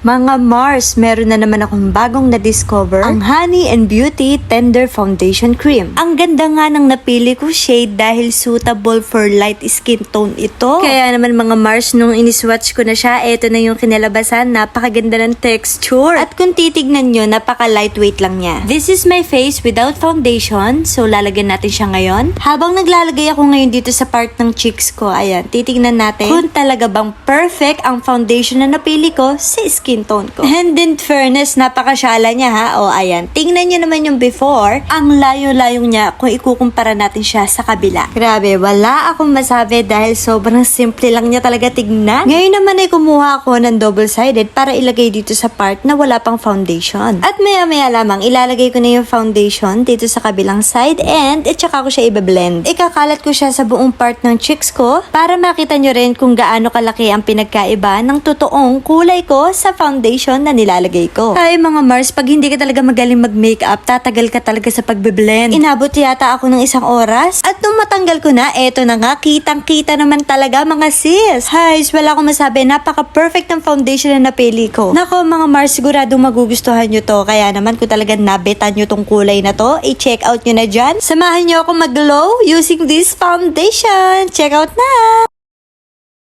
Mga Mars, meron na naman akong bagong na-discover. Ang Honey and Beauty Tender Foundation Cream. Ang ganda nga ng napili ko shade dahil suitable for light skin tone ito. Kaya naman mga Mars, nung iniswatch ko na siya, eto na yung kinalabasan. Napakaganda ng texture. At kung titignan nyo, napaka-lightweight lang niya. This is my face without foundation. So, lalagyan natin siya ngayon. Habang naglalagay ako ngayon dito sa part ng cheeks ko, ayan, titignan natin kung talaga bang perfect ang foundation na napili ko sa skin tone ko. And in fairness, napakasyala niya ha. O, ayan. Tingnan niyo naman yung before. Ang layo-layo niya kung ikukumpara natin siya sa kabila. Grabe, wala akong masabi dahil sobrang simple lang niya talaga tignan. Ngayon naman ay kumuha ako ng double-sided para ilagay dito sa part na wala pang foundation. At maya-maya lamang, ilalagay ko na yung foundation dito sa kabilang side and at saka ko siya ibe-blend. Ikakalat ko siya sa buong part ng cheeks ko para makita nyo rin kung gaano kalaki ang pinagkaiba ng totoong kulay ko sa foundation na nilalagay ko. Ay mga Mars, pag hindi ka talaga magaling mag-makeup, tatagal ka talaga sa pagbe-blend. Inabot yata ako ng isang oras at nung matanggal ko na, eto na nga, kitang-kita naman talaga mga sis. Hays, wala akong masabi, napaka-perfect ng foundation na napili ko. Nako mga Mars, siguradong magugustuhan nyo to. Kaya naman kung talaga nabetan nyo tong kulay na to, i-check out nyo na dyan. Samahan nyo ako mag-glow using this foundation. Check out na!